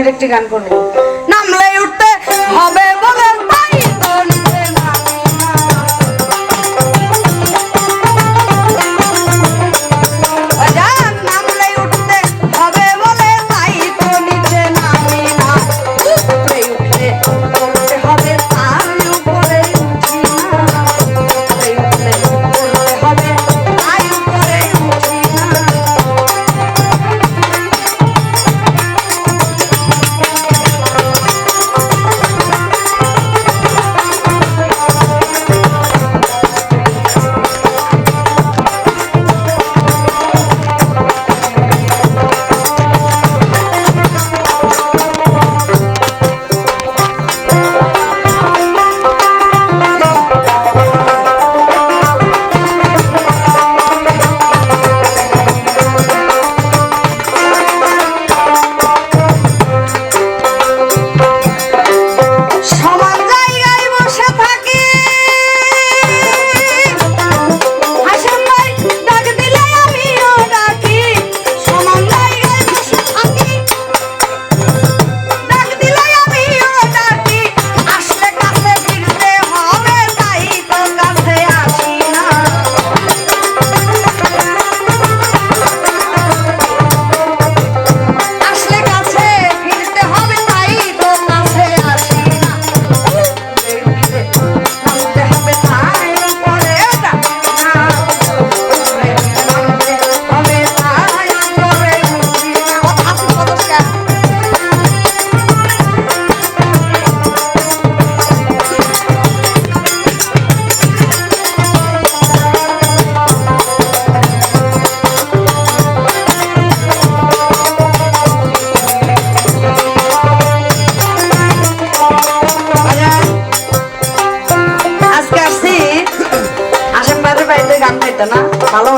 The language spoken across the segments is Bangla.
গানের একটি গান করব নামলে উঠতে হবে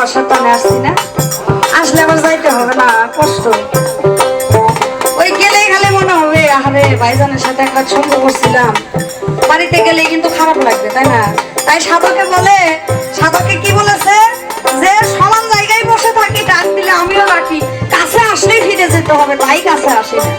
ভালোবাসার টানে আসছি না। আসলে আমার যাইতে হবে না, কষ্ট। ওই গেলে গেলে মনে হবে, আহারে ভাইজানের সাথে একবার সঙ্গ করছিলাম। বাড়িতে গেলে কিন্তু খারাপ লাগবে, তাই না? তাই সাধকে বলে, সাধকে কি বলেছে? যে সমান জায়গায় বসে থাকি, ডাক দিলে আমিও রাখি কাছে আসলেই ফিরে যেতে হবে, তাই কাছে আসে না।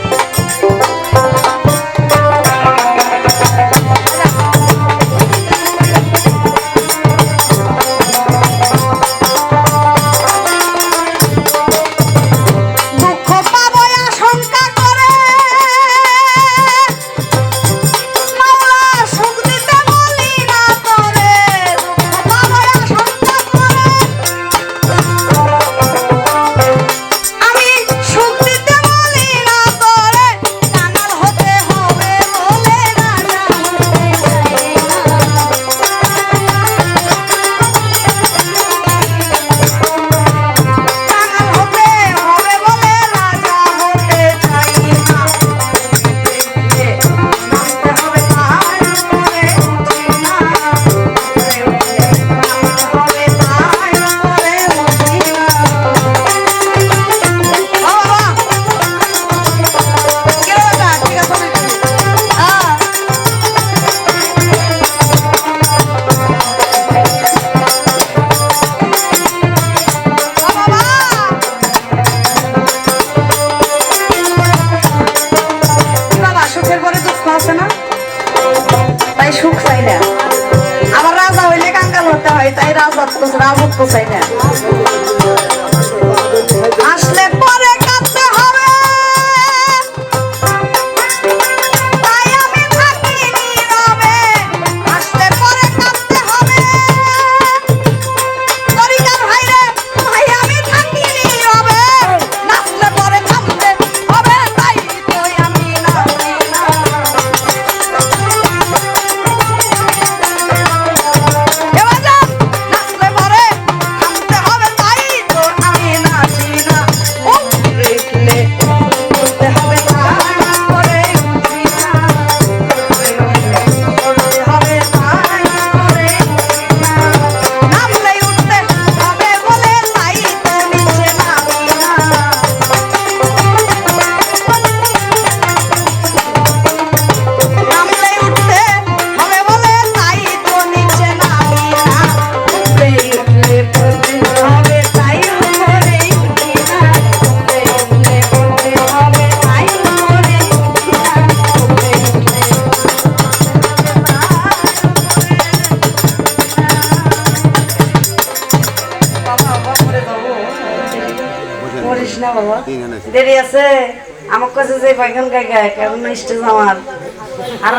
সুখ চাই না। আমার রাজা হইলে কাঙ্কাল হতে হয় তাই রাজা রাজত্ব চাই না। না বাবা। দেরি আছে? আমার কাছে যে বাইগান গাই গায় কারণ স্টেজ আমার। আর